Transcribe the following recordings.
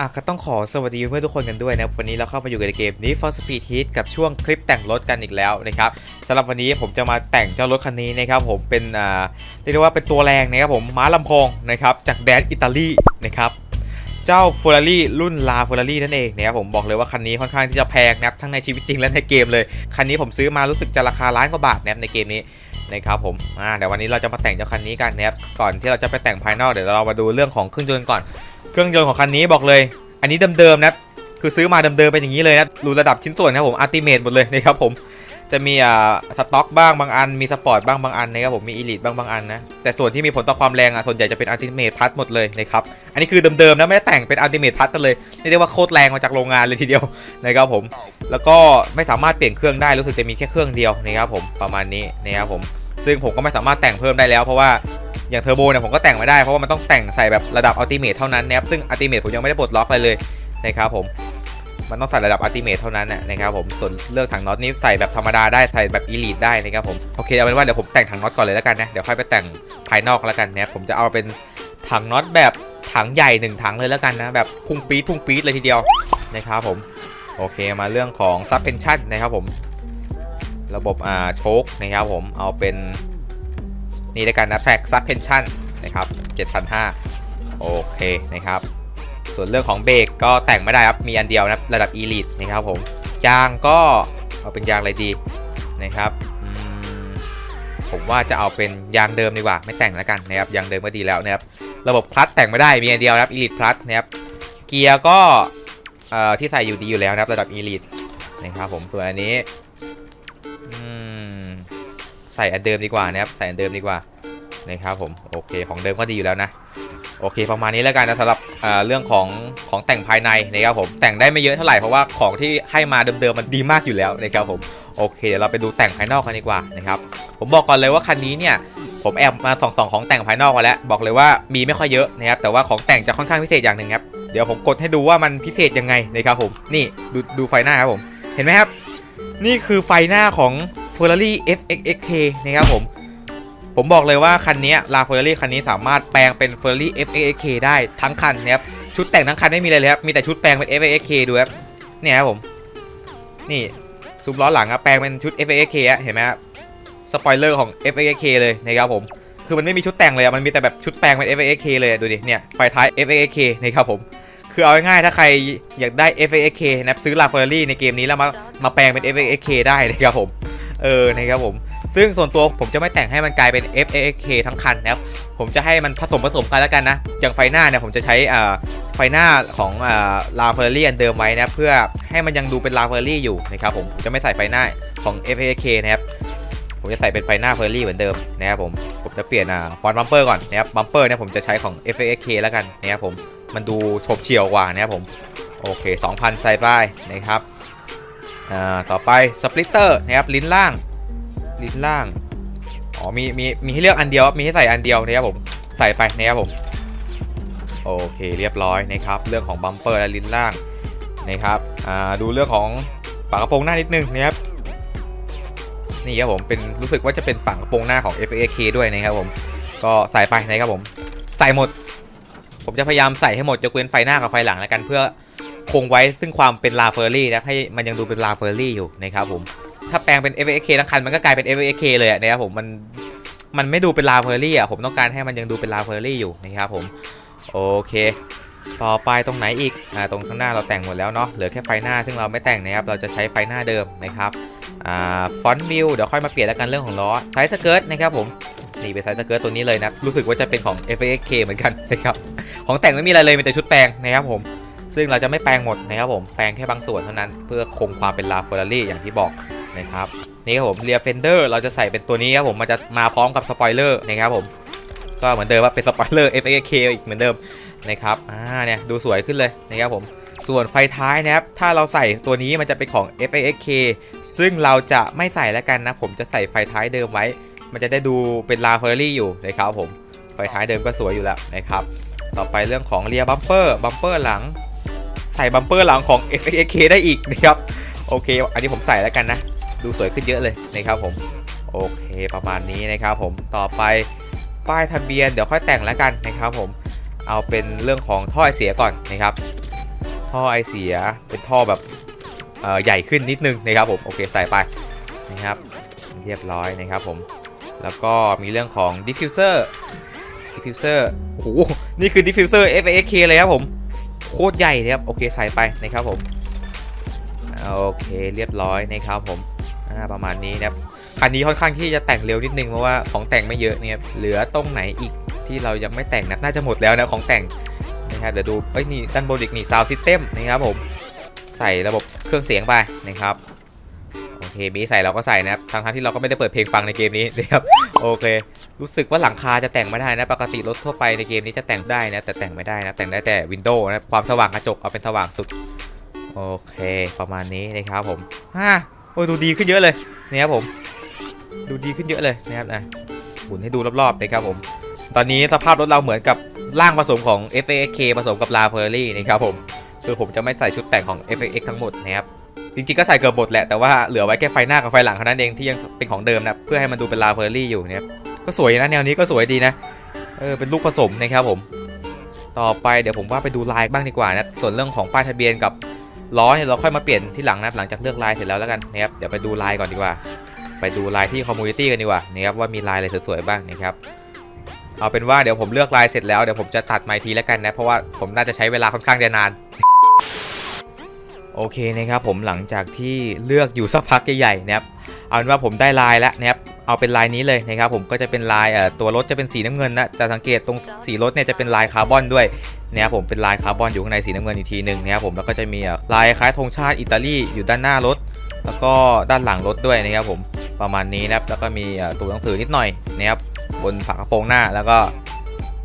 อะก็ต้องขอสวัสดีเพื่อนทุกคนกันด้วยนะวันนี้เราเข้ามาอยู่ในเกมนี้ For Speed Heat กับช่วงคลิปแต่งรถกันอีกแล้วนะครับสำหรับวันนี้ผมจะมาแต่งเจ้ารถคันนี้นะครับผมเป็นอ่าเรียกได้ว่าเป็นตัวแรงนะครับผมม้าลำโพงนะครับจากแดนอิตาลีนะครับเจ้า Ferrari รุ่นลา Ferrari นั่นเองนะครับผมบอกเลยว่าคันนี้ค่อนข้างที่จะแพงนะครับทั้งในชีวิตจริงและในเกมเลย คันนี้ผมซื้อมารู้สึกจะราคาล้านกว่าบาทนะครับในเกมนี้นะครับผมอ่าเดี๋ยววันนี้เราจะมาแต่งเจ้าคันนี้กันนะครับก่อนที่เราจะไปแต่งภายนอกเดี๋ยวเรามาดูเรื่องของเครื่องยนต์ก่อน เครื่องยนต์ของคันนี้บอกเลย อันนี้เดิมๆนะคือซื้อมาเดิมๆเป็นอย่างนี้เลยนะรูระดับชิ้นส่วนนะผมอัลติเมทหมดเลยนะครับผมจะมีอ่าสต็อกบ้างบางอันมีสปอร์ตบ้างบางอันนะครับผมมีอีลิทบ้างบางอันนะแต่ส่วนที่มีผลต่อความแรงอะส่วนใหญ่จะเป็นอัลติเมทพัทหมดเลยนะครับอันนี้คือเดิมๆนะไม่ได้แต่งเป็นอัลติเมทพัทกันเลยเรียกได้ว่าโคตรแรงมาจากโรงงานเลยทีเดียวนะครับผมแล้วก็ไม่สามารถเปลี่ยนเครื่องได้รู้สึกจะมีแค่เครื่องเดียวนะครับผมประมาณนี้นะครับผมซึ่งผมก็ไม่สามารถแต่งเพิ่มได้แล้ว เพราะว่า อย่างเทอร์โบเนี่ยผมก็แต่งไม่ได้เพราะว่ามันต้องแต่งใส่แบบระดับอัลติเมทเท่านั้นนะครับซึ่งอัลติเมทผมยังไม่ได้ปลดล็อกอะไรเลยนะครับผมมันต้องใส่ระดับอัลติเมทเท่านั้นน่ะนะครับผมส่วนเลือกถังน็อตนี้ใส่แบบธรรมดาได้ใส่แบบอีลิทได้นะครับผมโอเคเอาเป็นว่าเดี๋ยวผมแต่งถังน็อตก่อนเลยแล้วกันนะเดี๋ยวค่อยไปแต่งภายนอกแล้วกันนะครับผมจะเอาเป็นถังน็อตแบบถังใหญ่หนึ่งถังเลยแล้วกันนะแบบพุ่งปี๊ดพุ่งปี๊ดเลยทีเดียวนะครับผมโอเคมาเรื่องของซับเพนชั่นนะครับผม ระบบอ่าโชคนะครับผมเอาเป็น นี่แล้วกันนะ track suspension นะครับ7,500 โอเคนะครับ ส่วนเรื่องของเบรกก็แต่งไม่ได้ครับ มีอันเดียวนะระดับ elite นะครับผม ยางก็เอาเป็นยางอะไรดีนะครับผมว่าจะเอาเป็นยางเดิมดีกว่า ไม่แต่งแล้วกันนะครับยางเดิมก็ดีแล้วนะครับระบบพลัสแต่งไม่ได้มีอันเดียวนะครับ elite plus นะครับเกียร์ก็ที่ใส่อยู่ดีอยู่แล้วนะครับระดับ elite นะครับผมส่วนอันนี้ ใส่อันเดิมดีกว่านะครับใส่อันเดิมดีกว่านะครับผมโอเคของเดิมก็ดีอยู่แล้วนะโอเคประมาณนี้แล้วกันนะสำหรับเรื่องของของแต่งภายในนะครับผมแต่งได้ไม่เยอะเท่าไหร่เพราะว่าของที่ให้มาเดิมๆมันดีมากอยู่แล้วนะครับผมโอเคเดี๋ยวเราไปดูแต่งภายนอกกันดีกว่านะครับผมบอกก่อนเลยว่าคันนี้เนี่ยผมแอบมาส่องๆของแต่งภายนอกมาแล้วบอกเลยว่ามีไม่ค่อยเยอะนะครับแต่ว่าของแต่งจะค่อนข้างพิเศษอย่างหนึ่งครับเดี๋ยวผมกดให้ดูว่ามันพิเศษยังไงนะครับผมนี่ดูดูไฟหน้าครับผมเห็นไหมครับ นี่คือไฟหน้าของ Ferrari FXXK นะครับผม ผมบอกเลยว่าคันนี้ลา Ferrari คันนี้สามารถแปลงเป็น Ferrari FXXK ได้ทั้งคันนะครับชุดแต่งทั้งคันไม่มีอะไรเลยครับ มีแต่ชุดแปลงเป็น FXXK ดูครับ เนี่ยครับผม นี่ซุปล้อหลังอะแปลงเป็นชุด FXXK เห็นไหมครับ สปอยเลอร์ของ FXXK เลยนะครับผม คือมันไม่มีชุดแต่งเลยอะมันมีแต่แบบชุดแปลงเป็น FXXK เลยดูดิ เนี่ยไฟท้าย FXXK นะครับผมคือเอาง่ายๆถ้าใครอยากได้ FXXK นะครับซื้อลา Ferrari ในเกมนี้แล้วมามาแปลงเป็น FXXK ได้นะครับผม เออนะครับผมซึ่งส่วนตัวผมจะไม่แต่งให้มันกลายเป็น FAK ทั้งคันนะครับผมจะให้มันผสมผสมกันแล้วกันนะ อย่างไฟหน้าเนี่ยผมจะใช้อ่าไฟหน้าของอ่าลาเฟอร์รี่อันเดิมไว้นะเพื่อให้มันยังดูเป็นลาเฟอร์รี่อยู่นะครับผมผมจะไม่ใส่ไฟหน้าของ FAK นะครับผมจะใส่เป็นไฟหน้าเฟอร์รี่เหมือนเดิมนะครับผมผมจะเปลี่ยนอ่าฟอนต์บัมเปอร์ก่อนนะครับบัมเปอร์เนี่ยผมจะใช้ของ FAK แล้วกันนะครับผมมันดูโฉบเฉี่ยวกว่านะครับผมโอเค 2,000ใส่ไปนะครับ อ่าต่อไปสปลิตเตอร์นะครับลิ้นล่างลิ้นล่างอ๋อมีมีมีให้เลือกอันเดียวมีให้ใส่อันเดียวนะครับผมใส่ไปนะครับผมโอเคเรียบร้อยนะครับเรื่องของบัมเปอร์และลิ้นล่างนะครับอ่าดูเรื่องของฝากระโปรงหน้านิดนึงนะครับนี่ครับผมเป็นรู้สึกว่าจะเป็นฝากระโปรงหน้าของ FAK ด้วยนะครับผมก็ใส่ไปนะครับผมใส่หมด ผมจะพยายามใส่ให้หมดยกเว้นไฟหน้ากับไฟหลังแล้วกันเพื่อ คงไว้ซึ่งความเป็นลาเฟอร์รี่นะให้มันยังดูเป็นลาเฟอร์รี่อยู่นะครับผมถ้าแปลงเป็น FAK ทั้งคันมันก็กลายเป็น FAK เลยนะครับผมมันมันไม่ดูเป็นลาเฟอร์รี่อะผมต้องการให้มันยังดูเป็นลาเฟอร์รี่อยู่นะครับผมโอเค ต่อไปตรงไหนอีกอ่าตรงข้างหน้าเราแต่งหมดแล้วเนาะเหลือแค่ไฟหน้าซึ่งเราไม่แต่งนะครับเราจะใช้ไฟหน้าเดิมนะครับอ่าฟอนต์วิวเดี๋ยวค่อยมาเปลี่ยนแล้วกันเรื่องของล้อไซส์สเกิร์ตนะครับผมนี่เป็นไซส์สเกิร์ตตัวนี้เลยนะรู้สึกว่าจะเป็นของ FAK เหมือนกันนะครับของแต่งไม่มีอะไรเลยมีแต่ชุดแปลงนะครับผม ซึ่งเราจะไม่แปลงหมดนะครับผมแปลงแค่บางส่วนเท่านั้นเพื่อคงความเป็นลาเฟอร์รี่อย่างที่บอกนะครับนี่ครับผมเรียเฟนเดอร์เราจะใส่เป็นตัวนี้ครับผมมันจะมาพร้อมกับสปอยเลอร์นะครับผมก็เหมือนเดิมว่าเป็นสปอยเลอร์ FAK อีกเหมือนเดิมนะครับอ่าเนี่ยดูสวยขึ้นเลยนะครับผมส่วนไฟท้ายนะครับถ้าเราใส่ตัวนี้มันจะเป็นของ FAK ซึ่งเราจะไม่ใส่แล้วกันนะผมจะใส่ไฟท้ายเดิมไว้ มันจะได้ดูเป็นลาเฟอร์รี่อยู่นะครับผมไฟท้ายเดิมก็สวยอยู่แล้วนะครับต่อไปเรื่องของเรียบัมเปอร์บัมเปอร์หลัง ใส่บัมเปอร์หลังของ FAK ได้อีกนะครับโอเค อันนี้ผมใส่แล้วกันนะ ดูสวยขึ้นเยอะเลยนะครับผมโอเคประมาณนี้นะครับผมต่อไปป้ายทะเบียนเดี๋ยวค่อยแต่งแล้วกันนะครับผมเอาเป็นเรื่องของท่อไอเสียก่อนนะครับ ท่อไอเสียเป็นท่อแบบใหญ่ขึ้นนิดนึงนะครับผมโอเคใส่ไปนะครับเรียบร้อยนะครับผมแล้วก็มีเรื่องของ diffuser diffuser โอ้โหนี่คือ diffuser FAK เลยครับผม โคตรใหญ่เลยครับโอเคใส่ไปนะครับผมโอเคเรียบร้อยนะครับผมประมาณนี้นะครับคันนี้ค่อนข้างที่จะแต่งเร็วนิดนึงเพราะว่าของแต่งไม่เยอะเนี่ยครับเหลือตรงไหนอีกที่เรายังไม่แต่งนะน่าจะหมดแล้วนะของแต่งนะครับเดี๋ยวดูเอ้ยนี่ด้านบนอีกนี่ซาวซิสเต็มนะครับผมใส่ระบบเครื่องเสียงไปนะครับ มีใส่เราก็ใส่นะครับทั้งที่เราก็ไม่ได้เปิดเพลงฟังในเกมนี้นะครับโอเค รู้สึกว่าหลังคาจะแต่งไม่ได้นะ ปกติรถทั่วไปในเกมนี้จะแต่งได้นะแต่แต่งไม่ได้นะแต่งได้แต่วินโดว์นะความสว่างกระจกเอาเป็นสว่างสุดโอเค ประมาณนี้นะครับผมฮ่าโอ้ยดูดีขึ้นเยอะเลยนะครับผมดูดีขึ้นเยอะเลยนะครับนะหมุนให้ดูรอบๆนะครับผม ตอนนี้สภาพรถเราเหมือนกับร่างผสมของ f a k ผสมกับ La f e r r a r i นะครับผมคือผมจะไม่ใส่ชุดแต่งของ f a x ทั้งหมดนะครับ จริงๆก็ใส่เกือบหมดแหละแต่ว่าเหลือไว้แค่ไฟหน้ากับไฟหลังเท่านั้นเองที่ยังเป็นของเดิมนะเพื่อให้มันดูเป็น La f e r r a r i อยู่เนะครับก็สวยนะแนวนี้ก็สวยดีนะเออเป็นลูกผสมนะครับผม ต่อไปเดี๋ยวผมว่าไปดูลายบ้างดีกว่านะส่วนเรื่องของป้ายทะเบียนกับล้อเนี่ยเราค่อยมาเปลี่ยนที่หลังนะหลังจากเลือกลายเสร็จแล้วแล้วกันนะครับเดี๋ยวไปดูลายก่อนดีกว่า ไปดูลายที่คอมมูนิตี้กันดีกว่านะครับว่ามีลายอะไรสวยๆบ้างนะครับเอาเป็นว่าเดี๋ยวผมเลือกลายเสร็จแล้วเดี๋ยวผมจะตัดไมค์ทีแล้วกันนะเพราะว่าผมน่าจะใช้เวลาค่อนข้างจะนาน โอเคนะครับผมหลังจากที่เลือกอยู่สักพักใหญ่ๆนะครับเอาเป็นว่าผมได้ลายแล้วนะครับเอาเป็นลายนี้เลยนะครับผมก็จะเป็นลายเอ่อตัวรถจะเป็นสีน้ำเงินนะจะสังเกตตรงสีรถเนี่ยจะเป็นลายคาร์บอนด้วยนะครับผมเป็นลายคาร์บอนอยู่ข้างในสีน้ำเงินอีกทีหนึ่งนะครับผมแล้วก็จะมีเอ่อลายคล้ายธงชาติอิตาลีอยู่ด้านหน้ารถ แล้วก็ด้านหลังรถด้วยนะครับผมประมาณนี้นะครับแล้วก็มีเอ่อตัวหนังสือนิดหน่อยนะครับบนฝากระโปรงหน้าแล้วก็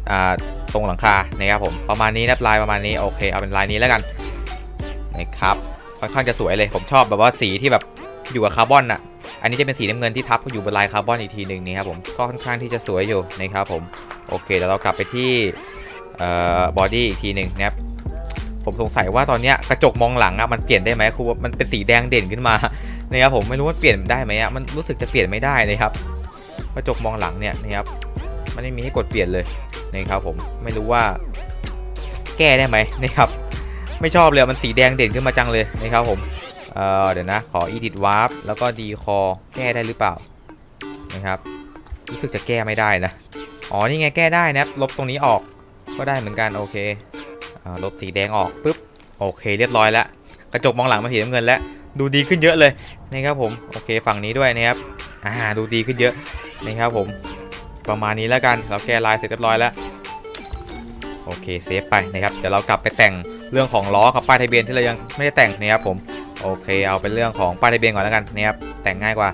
อ่าตรงหลังคานะครับผมประมาณนี้นะครับลายประมาณนี้โอเคเอาเป็นลายนี้แล้วกัน นะครับค่อนข้างจะสวยเลยผมชอบแบบว่าสีที่แบบอยู่กับคาร์บอนอะอันนี้จะเป็นสีน้ำเงินที่ทับอยู่บนลายคาร์บอนอีกทีหนึ่งนี่ครับผมก็ค่อนข้างที่จะสวยอยู่นะครับผมโอเคเดี๋ยวเรากลับไปที่บอดี้อีกทีหนึ่งนะครับผมสงสัยว่าตอนเนี้ยกระจกมองหลังอะมันเปลี่ยนได้ไหมคือว่ามันเป็นสีแดงเด่นขึ้นมานะครับผมไม่รู้ว่าเปลี่ยนได้ไหมอะมันรู้สึกจะเปลี่ยนไม่ได้นะครับกระจกมองหลังเนี่ยนะครับมันไม่มีให้กดเปลี่ยนเลยนะครับผมไม่รู้ว่าแก้ได้ไหมนะครับ ไม่ชอบเลยมันสีแดงเด่นขึ้นมาจังเลยนะครับผมเเดี๋ยวนะ ขอ edit warp แล้วก็ decor แก้ได้หรือเปล่านะครับรู้สึกจะแก้ไม่ได้นะ อ๋อ นี่ไงแก้ได้นับลบตรงนี้ออกก็ได้เหมือนกันโอเคอ่าลบสีแดงออกปุ๊บโอเค เรียบร้อยแล้วกระจกมองหลังมาสีน้ำเงินแล้วดูดีขึ้นเยอะเลยนะครับผมโอเคฝั่งนี้ด้วยนะครับอ่าดูดีขึ้นเยอะนะครับผมประมาณนี้แล้วกันเราแก้ลายเสร็จเรียบร้อยแล้ว โอเคเซฟไปนะครับเดี๋ยวเรากลับไปแต่งเรื่องของล้อกับป้ายทะเบียนที่เรายังไม่ได้แต่งนะครับผมโอเคเอาเป็นเรื่องของป้ายทะเบียนก่อนแล้วกันนะครับแต่งง่ายกว่า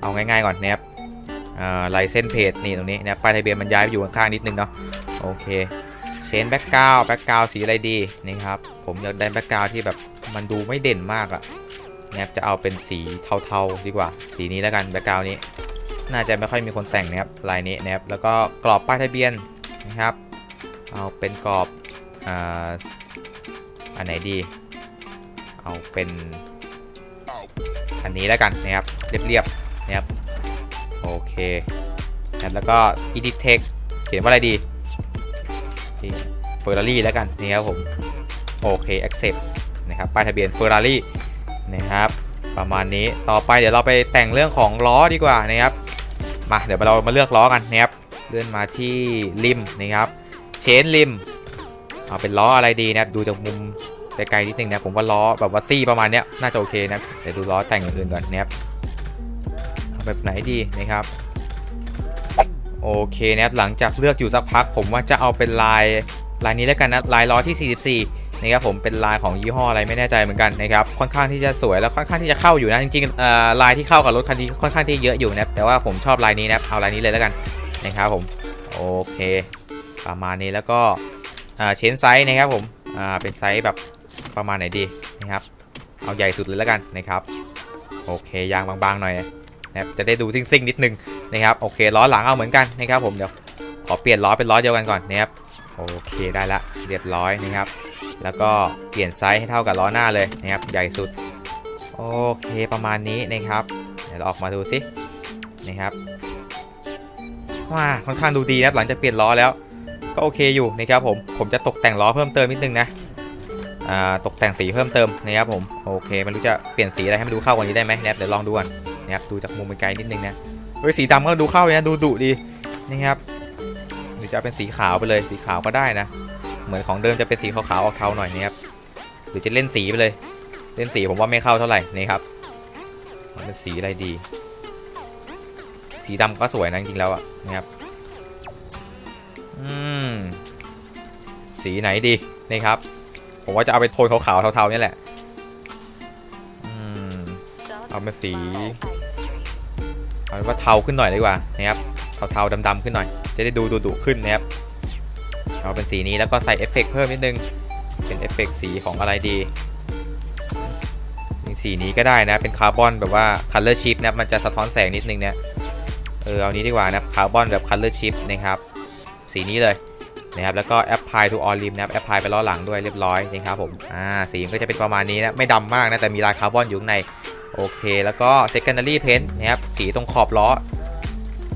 เอาง่ายๆก่อนนะครับลายเส้นเพจนี่ตรงนี้นะป้ายทะเบียนมันย้ายไปอยู่ข้างๆนิดนึงเนาะโอเคเชนแบ็กกราวแบ็กกราวสีอะไรดีนี่ครับผมอยากได้แบ็กกราวที่แบบมันดูไม่เด่นมากอะ่ะนะครับจะเอาเป็นสีเทาๆดีกว่า สีนี้แล้วกันแบ็กกราวนี้ น่าจะไม่ค่อยมีคนแต่งนะครับลายนี้นะครับแล้วก็กรอบป้ายทะเบียนนะครับ เอาเป็นกรอบอ่าอันไหนดี เอาเป็นอันนี้แล้วกันนะครับ เรียบๆนะครับ โอเคแล้วก็ edit text เขียนว่าอะไรดีเฟอร์รารี่แล้วกันนี่ครับผม โอเค accept นะครับป้ายทะเบียนเฟอร์รารี่นะครับ ประมาณนี้ต่อไปเดี๋ยวเราไปแต่งเรื่องของล้อดีกว่านะครับ มาเดี๋ยวเรามาเลือกล้อกันนะครับ เลื่อนมาที่ริมนะครับ เชนริมเอาเป็นล้ออะไรดีนะครับดูจากมุมไกลๆนิดนึงนะผมว่าล้อแบบว่าซี่ประมาณเนี้ยน่าจะโอเคนะเดี๋ยวดูล้อแต่งอื่นก่อนนะครับเอาแบบไหนดีนะครับโอเคนะครับหลังจากเลือกอยู่สักพัก ผมว่าจะเอาเป็นลายลายนี้แล้วกันนะลายล้อที่ 44นะครับผมเป็นลายของยี่ห้ออะไรไม่แน่ใจเหมือนกันนะครับค่อนข้างที่จะสวยแล้วค่อนข้างที่จะเข้าอยู่นะจริงๆเออลายที่เข้ากับรถคันนี้ค่อนข้างที่เยอะอยู่นะแต่ว่าผมชอบลายนี้นะเอาลายนี้เลยแล้วกันนะครับผมโอเค ประมาณนี้แล้วก็เชนไซส์นะครับผมเป็นไซส์แบบประมาณไหนดีนะครับ เอาใหญ่สุดเลยแล้วกันนะครับ โอเคยางบางๆหน่อยนะครับจะได้ดูซิ่งๆนิดนึงนะครับโอเคล้อหลังเอาเหมือนกันนะครับผมเดี๋ยวขอเปลี่ยนล้อเป็นล้อเดียวกันก่อนนะครับโอเคได้ละเรียบร้อยนะครับ แล้วก็เปลี่ยนไซส์ให้เท่ากับล้อหน้าเลยนะครับใหญ่สุดโอเคประมาณนี้นะครับเดี๋ยวเราออกมาดูสินะครับว้าค่อนข้างดูดีนะหลังจากเปลี่ยนล้อแล้ว ก็โอเคอยู่นะครับผม ผมจะตกแต่งล้อเพิ่มเติมนิดนึงนะ อ่า ตกแต่งสีเพิ่มเติมนะครับผม โอเคไม่รู้จะเปลี่ยนสีอะไรให้มันดูเข้ากว่านี้ได้ไหมนะครับเดี๋ยวลองดูก่อนนะครับ ดูจากมุมไกลนิดนึงนะเฮ้ยสีดำก็ดูเข้าเลยนะ ดูดุดีนะครับหรือจะเป็นสีขาวไปเลย สีขาวก็ได้นะ เหมือนของเดิมจะเป็นสีขาวๆออกเทาหน่อยนะครับ หรือจะเล่นสีไปเลย เล่นสีผมว่าไม่เข้าเท่าไหร่นี่ครับเอาเป็นสีอะไรดี สีดำก็สวยนะจริงๆแล้วอะนะครับ อืม สีไหนดีนี่ครับ ผมว่าจะเอาไปโทนขาวๆเทาๆนี่แหละอเอาเป็นสีเอาเป็นว่าเทาขึ้นหน่อยดีกว่านะครับเทาๆดำๆขึ้นหน่อย จะได้ดูดุๆขึ้นนะครับเอาเป็นสีนี้แล้วก็ใส่เอฟเฟกต์เพิ่มนิดนึงเป็นเอฟเฟกต์สีของอะไรดีสีนี้ก็ได้นะเป็นคาร์บอนแบบว่า Color Chip นะมันจะสะท้อนแสงนิดนึงเนี่ยเออเอานี้ดีกว่านะคาร์บอนแบบ Color Chip นะครับ สีนี้เลย นะครับแล้วก็ Apply to all rim นะครับ Apply ไปล้อหลังด้วยเรียบร้อยนะครับผมอ่าสีก็จะเป็นประมาณนี้นะไม่ดำมากนะแต่มีลายคาร์บอนอยู่ในโอเค แล้วก็ secondary paint นะครับสีตรงขอบล้อ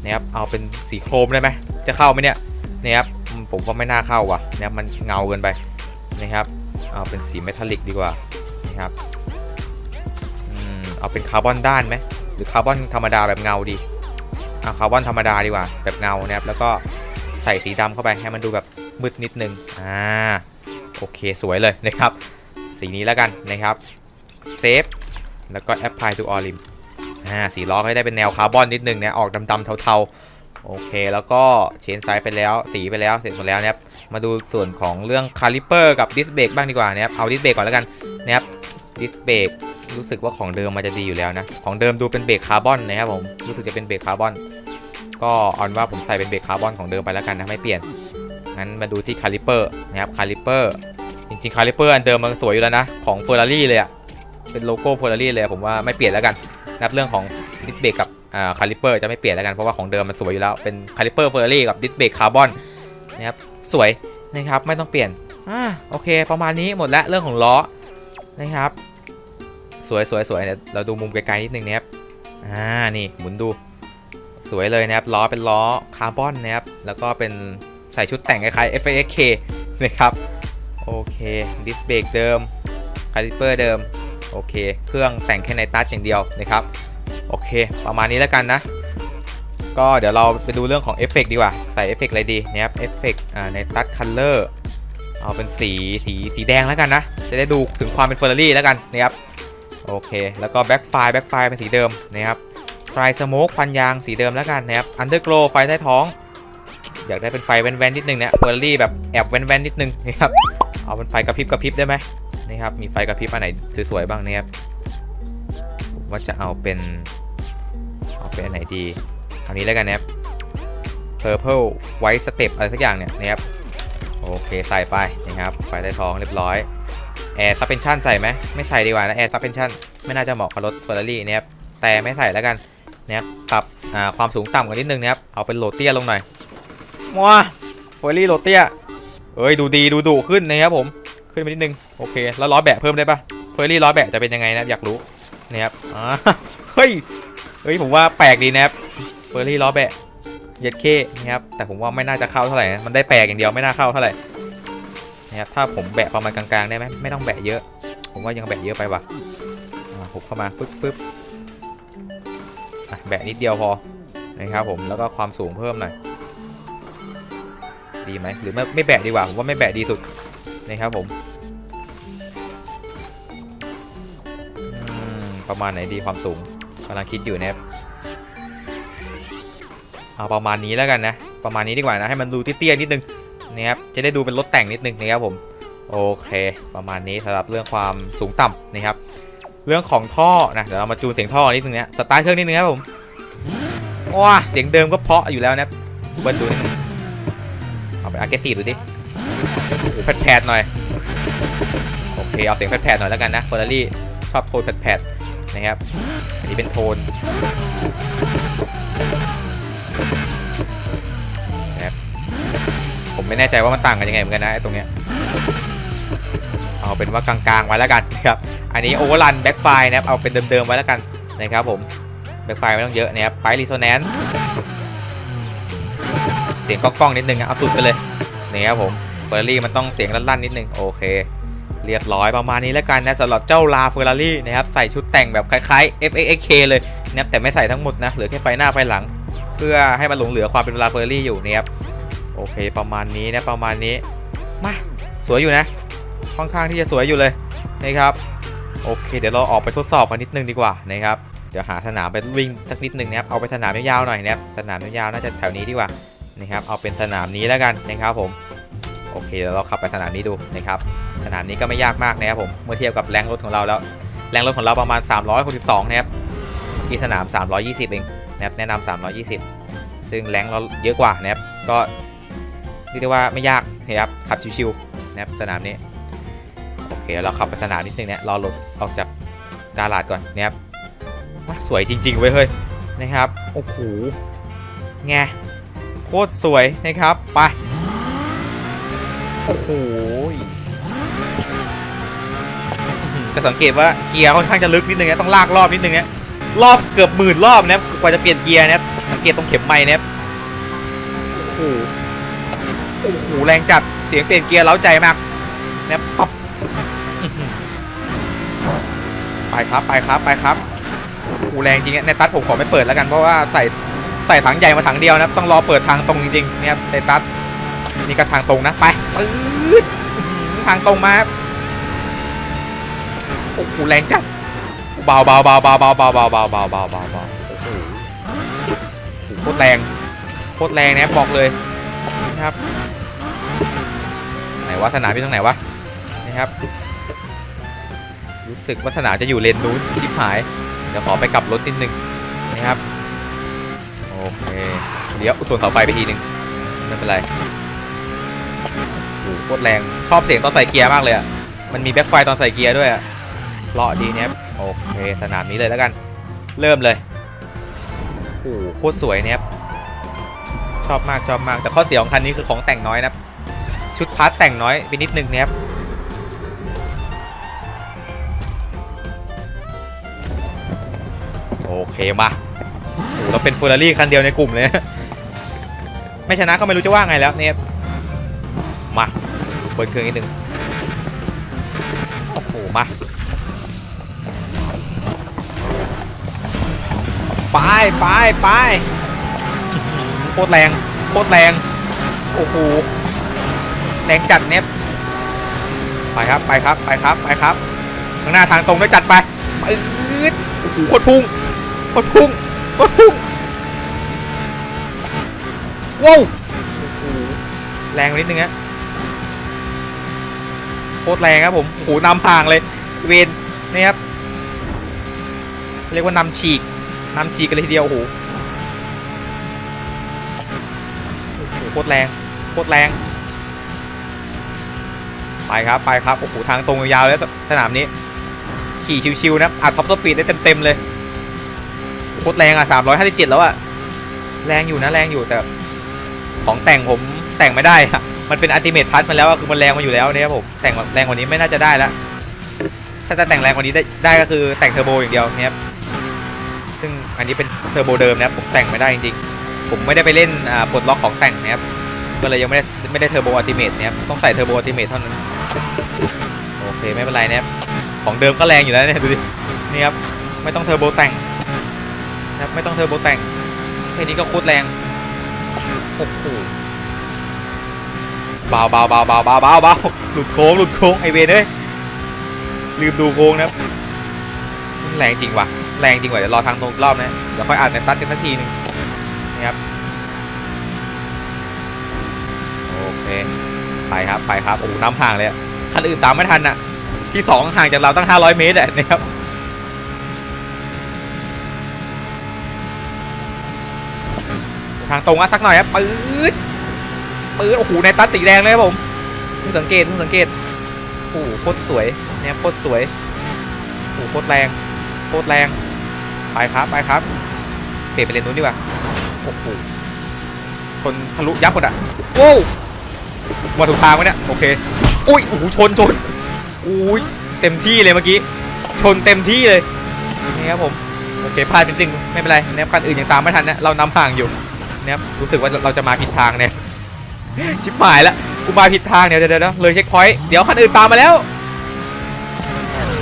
นะครับเอาเป็นสีโครมได้ไหมจะเข้าไหมเนี่ยนะครับผมว่าไม่น่าเข้าว่ะนะครับมันเงาเกินไปนะครับเอาเป็นสีเมทัลลิกดีกว่านะครับอืมเอาเป็นคาร์บอนด้านไหมหรือคาร์บอนธรรมดาแบบเงาดีเอาคาร์บอนธรรมดาดีกว่าแบบเงานะครับแล้วก็ ใส่สีดำเข้าไปให้มันดูแบบมืดนิดนึง อ่า โอเคสวยเลยนะครับ สีนี้แล้วกันนะครับ เซฟ แล้วก็ apply to all rim อ่า สีล้อให้ได้เป็นแนวคาร์บอนนิดนึงนะ ออกดำๆเทาๆ โอเค แล้วก็เชนไซส์ไปแล้ว สีไปแล้ว เสร็จหมดแล้วนะครับ มาดูส่วนของเรื่องคาลิเปอร์กับดิสเบรกบ้างดีกว่านะครับ เอาดิสเบรกก่อนแล้วกันนะครับ ดิสเบรกรู้สึกว่าของเดิมมันจะดีอยู่แล้วนะ ของเดิมดูเป็นเบรกคาร์บอนนะครับผม รู้สึกจะเป็นเบรกคาร์บอน ก็เอาเป็นว่าผมใส่เป็นเบรกคาร์บอนของเดิมไปแล้วกันนะไม่เปลี่ยน งั้นมาดูที่คาลิเปอร์นะครับคาลิเปอร์จริงๆคาลิเปอร์อันเดิมมันสวยอยู่แล้วนะของเฟอร์รารี่เลยอะเป็นโลโก้เฟอร์รารี่เลยผมว่าไม่เปลี่ยนแล้วกันนับเรื่องของดิสเบรกกับคาลิเปอร์จะไม่เปลี่ยนแล้วกันเพราะว่าของเดิมมันสวยอยู่แล้วเป็นคาลิเปอร์เฟอร์รารี่กับดิสเบรกคาร์บอนนะครับสวยนะครับไม่ต้องเปลี่ยนอ่าโอเค ประมาณนี้หมดแล้วเรื่องของล้อนะครับ สวยสวยสวยเดี๋ยวเราดูมุมไกลๆนิดนึงนะครับอ่านี่หมุนดู สวยเลยนะครับล้อเป็นล้อคาร์บอนนะครับแล้วก็เป็นใส่ชุดแต่งคล้ายๆ FAK นะครับโอเคดิสเบรกเดิมคาลิเปอร์เดิมโอเค เครื่องแต่งแค่ในตัดอย่างเดียวนะครับโอเค ประมาณนี้แล้วกันนะ ก็เดี๋ยวเราไปดูเรื่องของเอฟเฟกดีกว่า ใส่เอฟเฟกอะไรดีนะครับเอฟเฟกในตัดคัลเลอร์เอาเป็นสีสีสีแดงแล้วกันนะ จะได้ดูถึงความเป็นเฟอร์รารี่แล้วกันนะครับโอเค แล้วก็แบ็กไฟแบ็กไฟเป็นสีเดิมนะครับ ไฟสโมกควันยางสีเดิมแล้วกันนะครับอันเดอร์โกลไฟใต้ท้อง อยากได้เป็นไฟแว่นๆนิดนึงเนี่ยเฟอร์รารี่แบบแอบแว่นๆนิดนึงนะครับเอาเป็นไฟกระพริบกระพริบได้ไหมนะครับมีไฟกระพริบอันไหนสวยๆบ้างนะครับผมว่าจะเอาเป็นเอาเป็นอันไหนดีเอานี้แล้วกันนะครับ purple white step อะไรสักอย่างเนี่ยนะครับโอเคใส่ไปนะครับไฟใต้ท้องเรียบร้อยแอร์ซับเพนชั่นใส่ไหมไม่ใส่ดีกว่านะแอร์ซับเพนชั่นไม่น่าจะเหมาะกับรถเฟอร์รารี่นะครับแต่ไม่ใส่แล้วกัน นะครับปรับอ่าความสูงต่ำกว่านิดนึงนะครับเอาเป็นโหลดเตี้ยลงหน่อยมัวเฟอร์รารี่โหลดเตี้ยเอ้ยดูดีดูดุขึ้นนะครับผมขึ้นไปนิดนึงโอเค แล้วล้อแบะเพิ่มได้ปะเฟอร์รี่ล้อแบะจะเป็นยังไงนะครับอยากรู้นะครับอ่าเฮ้ยเฮ้ยผมว่าแปลกดีนะครับเฟอร์รี่ล้อแบะเย็ดเคนะครับแต่ผมว่าไม่น่าจะเข้าเท่าไหร่นะมันได้แปลกอย่างเดียวไม่น่าเข้าเท่าไหร่นะครับถ้าผมแบะประมาณกลางๆได้ไหมไม่ต้องแบะเยอะ ผมว่ายังแบะเยอะไปว่ะอ่าผมเข้ามาปึ๊บปึ๊บอะ แบะนิดเดียวพอนะครับผมแล้วก็ความสูงเพิ่มหน่อยดีไหมหรือไม่ไม่แบะดีกว่าผมว่าไม่แบะดีสุดนะครับผมมประมาณไหนดีความสูงกำลังคิดอยู่นะครับเอาประมาณนี้แล้วกันนะ ประมาณนี้ดีกว่านะให้มันดูเตี้ยๆนิดนึงนะครับจะได้ดูเป็นรถแต่งนิดนึงนะครับผมโอเค ประมาณนี้สำหรับเรื่องความสูงต่ำนะครับ เรื่องของท่อนะเดี๋ยวเรามาจูนเสียงท่อนิดนึงนะสตาร์ทเครื่องนิดนึงครับผมว้าเสียงเดิมก็เพาะอยู่แล้วนะครับเบิ้ลดูนิดนึงเอาไปอาร์เกซีดูดิแผดแผดๆหน่อยโอเคเอาเสียงแผดแผดๆหน่อยแล้วกันนะเฟอร์รารี่ชอบโทนแผดแผดๆนะครับอันนี้เป็นโทนนะครับผมไม่แน่ใจว่ามันต่างกันยังไงเหมือนกันนะไอ้ตรงเนี้ย เป็นว่ากลางๆไว้แล้วกันนะครับ อันนี้โอเวอร์รันแบ็กไฟนะครับ เอาเป็นเดิมๆไว้แล้วกันนะครับผม แบ็กไฟไม่ต้องเยอะนะครับ ไปรีโซแนนซ์เสียงก้องๆนิดนึงอะเอาสุดไปเลยนี่ครับผมเฟอร์รี่มันต้องเสียงลั่นๆนิดนึง โอเค เรียบร้อยประมาณนี้แล้วกันนะสำหรับเจ้าลาเฟอร์รารี่นะครับ ใส่ชุดแต่งแบบคล้ายๆ f x k เลยนะครับแต่ไม่ใส่ทั้งหมดนะ เหลือแค่ไฟหน้าไฟหลัง เพื่อให้มันหลงเหลือความเป็นลาเฟอร์รารี่อยู่นะครับ โอเคประมาณนี้นะประมาณนี้ มา สวยอยู่นะ ค่อนข้างที่จะสวยอยู่เลยนะครับโอเค เดี๋ยวเราออกไปทดสอบกันนิดนึงดีกว่านะครับเดี๋ยวหาสนามไปวิ่งสักนิดนึงนะครับเอาไปสนามยาวๆหน่อยนะครับสนามยาวๆน่าจะแถวนี้ดีกว่านะครับเอาเป็นสนามนี้แล้วกันนะครับผมโอเคเดี๋ยวเราขับไปสนามนี้ดูนะครับสนามนี้ก็ไม่ยากมากนะครับผมเมื่อเทียบกับแรงรถของเราแล้วแรงรถของเราประมาณ 362นะครับที่สนาม 320 เองนะครับแนะนำ320 ซึ่งแรงเราเยอะกว่านะครับก็เรียกได้ว่าไม่ยากนะครับขับชิวๆนะครับสนามนี้ โอเคเราขับไปสนามนิดนึงเนี่ยรอรถออกจากกาลาดก่อนนะครับว้าสวยจริงๆเว้ยเฮ้ยนะครับโอ้โหไงโคตรสวยนะครับไปโอ้โหจะสังเกตว่าเกียร์ค่อนข้างจะลึกนิดนึงนะต้องลากรอบนิดนึงนะรอบเกือบหมื่นรอบนะครับกว่าจะเปลี่ยนเกียร์นะครับสังเกตตรงเข็มไม้นะครับโอ้โหโอ้โหแรงจัดเสียงเปลี่ยนเกียร์เล้าใจมากนะครับปั๊บ ไปครับไปครับไปครับโอ้โหแรงจริงอะในตัดผมขอไม่เปิดแล้วกันเพราะว่าใส่ใส่ถังใหญ่มาถังเดียวนะต้องรอเปิดทางตรงจริงๆนะครับในตัดนี่ก็ทางตรงนะไปปื๊ดทางตรงมาโอ้โหแรงจัดเบาเบาเบาเบาเบาเบาเบาเบาเบาเบาเบาเบาโอ้โหโคตรแรงโคตรแรงนะบอกเลยนะครับไหนวะสนามอยู่ตรงไหนวะนะครับ รู้สึกว่าสนามจะอยู่เลนนู้นชิบหายเดี๋ยวขอไปกลับรถนิดนึงนะครับโอเคเดี๋ยวส่วนเสาไฟไปทีนึงไม่เป็นไรโอ้โหโคตรแรงชอบเสียงตอนใส่เกียร์มากเลยอะมันมีแบ็คไฟตอนใส่เกียร์ด้วยอะเลาะดีเนี่ยโอเคสนามนี้เลยแล้วกัน เริ่มเลยโอ้โหโคตรสวยเนี่ยชอบมากชอบมากแต่ข้อเสียของคันนี้คือของแต่งน้อยนะครับชุดพาร์ทแต่งน้อยไปนิดนึงเนี่ย เคมาโอ้เราเป็นเฟอร์รารี่คันเดียวในกลุ่มเลยไม่ชนะก็ไม่รู้จะว่าไงแล้วเนี่ยมาเปิดเครื่องนิดนึงโอ้โหมาไปไปไปโคตรแรงโคตรแรงโอ้โหแรงจัดเน็บไปครับไปครับไปครับไปครับข้างหน้าทางตรงด้วยจัดไปปื๊ดโอ้โหโคตรพุ่ง โคตรพุ่งโคตรพุ่งว้าวโอ้โหแรงไปนิดนึงฮะโคตรแรงครับผมโอ้โหนำพางเลย เวนนี่ครับ เรียกว่านำฉีกนำฉีกกันเลยทีเดียวโอ้โหโอ้โคตรแรงโคตรแรง ไปครับไปครับโอ้โหทางตรงยาวๆเลยสนามนี้ ขี่ชิวๆนะอัดท็อปสปีดได้เต็มๆเลย โคตรแรงอะ357แล้วอะ แรงอยู่นะแรงอยู่แต่ ของแต่งผมแต่งไม่ได้อะมันเป็นอัลติเมทพัทมาแล้วคือมันแรงมาอยู่แล้วเนี่ยครับผมแต่งแรงกว่านี้ไม่น่าจะได้ล้วถ้าจะแต่งแรงกว่านี้ได้ได้ก็คือแต่งเทอร์โบอย่างเดียวเนี่ยครับซึ่งอันนี้เป็นเทอร์โบเดิมนะครับผมแต่งไม่ได้จริงๆผมไม่ได้ไปเล่นอ่าปลดล็อกของแต่งนะครับก็เลยยังไม่ได้ไม่ได้เทอร์โบอัลติเมทนะครับต้องใส่เทอร์โบอัลติเมทเท่านั้นโอเคไม่เป็นไรนะครับของเดิมก็แรงอยู่แล้วเนี่ยดูดินี่ครับไม่ต้องเทอร์โบแต่ง ครับ ไม่ต้องเทอร์โบแต่งแค่นี้ก็โคตรแรงโอ้โหเบาเบาเบาเบาเบาเบาเบาหลุดโค้งหลุดโค้งไอเวนเอ้ยลืมดูโค้งนะครับแรงจริงว่ะแรงจริงว่าเดี๋ยวรอทางตรงรอบนะเดี๋ยวค่อยอ่านในตัดกันสักทีนึงนะครับโอเคไปครับไปครับโอ้น้ำห่างเลยคันอื่นตามไม่ทันอะที่สองห่างจากเราตั้ง 500 เมตรอะนะครับางตรงอะสักหน่อยครับปื๊ดปื๊ดโอ้โหในตัดสีแดงเลยครับผมเพิ่งสังเกตเพิ่งสังเกตโอ้โหโคตรสวยเนี่ยโคตรสวยโอ้โหโคตรแรงโคตรแรงไปครับไปครับเปลี่ยนไปเลนนู้นดีกว่าโอ้โหชนทะลุยับหมดอะโว้วมาถูกทางไหมเนี่ยโอเคอุ้ยโอ้โหชนชนอุ้ยเต็มที่เลยเมื่อกี้ชนเต็มที่เลยนี่ครับผมโอเคพลาดจริงๆไม่เป็นไรแนบคันอื่นยังตามไม่ทันนะเรานำห่างอยู่ นะครับรู้สึกว่าเราจะมาผิดทางเนี่ย ชิบหายแล้วกูมาผิดทางเดี๋ยวเดี๋ยวเดี๋ยวเลยเช็คพอยต์เดี๋ยวคันอื่นตามมาแล้ว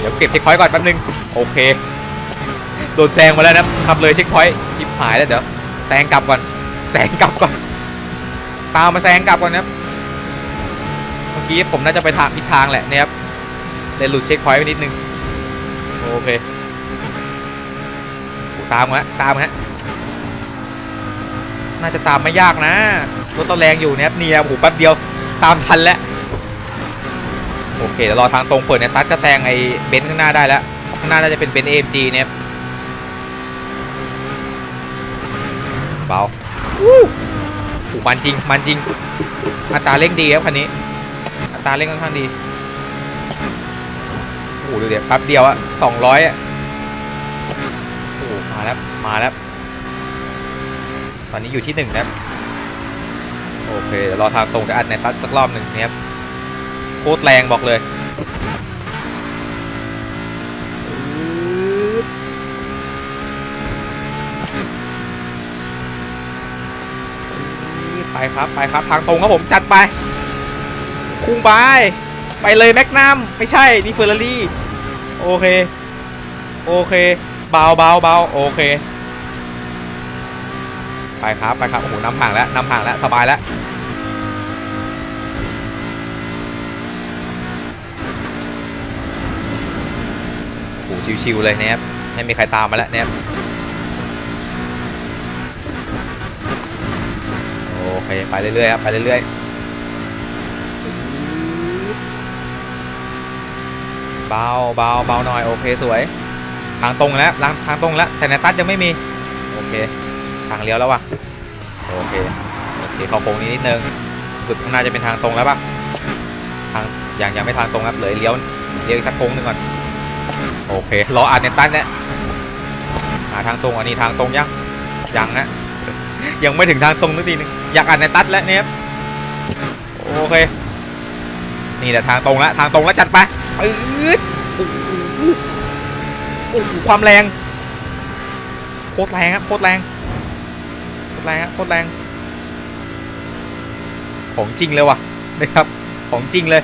เดี๋ยวเก็บเช็คพอยต์ก่อนแป๊บนึงโอเคโดนแซงมาแล้วนะขับเลยเช็คพอยต์ชิบหายแล้วเดี๋ยวแซงกลับก่อนแซงกลับก่อนตามมาแซงกลับก่อนนะเมื่อกี้ผมน่าจะไปทางผิดทางแหละนะครับเลยหลุดเช็คพอยต์ไปนิดนึงโอเคตามฮะตามฮะ น่าจะตามไม่ยากนะรถตะแรงอยู่นะครับเนี่ยโอ้โหแป๊บเดียวตามทันแล้วโอเคเดี๋ยวรอทางตรงเปิดเนี่ยตัดก็แซงไอ้เบนซ์ข้างหน้าได้แล้วข้างหน้าน่าจะเป็นเบนซ์เอ็มจีเนี่ยเบาอู้หูมันจริงมันจริงอัตราเร่งดีครับคันนี้อัตราเร่งค่อนข้างดีโอ้โหดูเดี๋ยวแป๊บเดียวอะสองร้อยอะโอ้มาแล้วมาแล้ว ตอนนี้อยู่ที่หนึ่งนะครับ โอเคเดี๋ยวรอทางตรงจะอัดในตัดสักรอบหนึ่งนี่ครับโคตรแรงบอกเลยไปครับไปครับทางตรงครับผมจัดไปคุ้งไปไปเลยแม็กนัมไม่ใช่นี่เฟอร์รารี่โอเค โอเค เบาเบาเบาโอเค ไปครับไปครับโอ้โหนำห่างแล้วนำห่างแล้วสบายแล้วโอ้โหชิวๆเลยนะครับไม่มีใครตามมาแล้วนะครับโอเคไปเรื่อยๆครับไปเรื่อยๆเบาเบาเบาหน่อยโอเคสวยทางตรงแล้วทางทางตรงแล้วแต่ในตัดยังไม่มีโอเค ทางเลี้ยวแล้ววะโอเคโอเคเข้าโค้งนี้นิดนึงสุดข้างหน้าจะเป็นทางตรงแล้วปะทางยังยังไม่ทางตรงครับเลยเลี้ยวเลี้ยวอีกสักโค้งหนึ่งก่อนโอเครออ่านในตันเนี่ยหาทางตรงอันนี้ทางตรงยังยังนะยังไม่ถึงทางตรงสักทีนึงอยากอ่านในตัดแล้วเนี่ยโอเคนี่แหละทางตรงแล้วทางตรงแล้วจัดไปปื๊ดโอ้โหโอ้โหความแรงโคตรแรงครับโคตรแรง แรงครับโคตรแรง ของจริงเลยว่ะนะครับ ของจริงเลย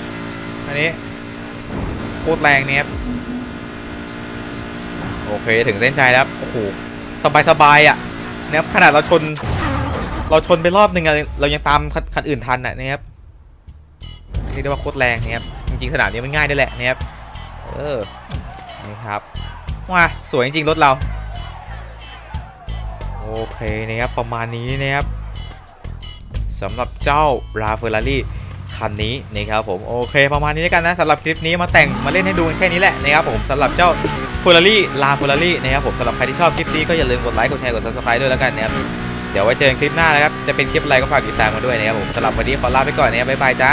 อันนี้โคตรแรงเนี่ยครับโอเคถึงเส้นชัยแล้วโอ้โหสบายสบายอะนะครับขนาดเราชน เราชนไปรอบหนึ่งอะเรายังตามคันคันอื่นทันอะนะครับเรียกได้ว่าโคตรแรงนะครับจริงๆสนามนี้มันง่ายได้แหละนะครับเออนี่ครับว้าสวยจริงๆรถเรา โอเคนะครับประมาณนี้นะครับสำหรับเจ้าราเฟอร์รารี่คันนี้นะครับผมโอเคประมาณนี้แล้วกันนะสำหรับคลิปนี้มาแต่งมาเล่นให้ดูแค่นี้แหละนะครับผมสำหรับเจ้าเฟอร์รารี่ลาเฟอร์รารี่นะครับผมสำหรับใครที่ชอบคลิปนี้ก็อย่าลืมกดไลค์กดแชร์กด subscribe ด้วยแล้วกันนะครับเดี๋ยวไว้เจอกันคลิปหน้านะครับจะเป็นคลิปอะไรก็ฝากติดตามมาด้วยนะครับผมสำหรับวันนี้ขอลาไปก่อนนะครับบ๊ายบายจ้า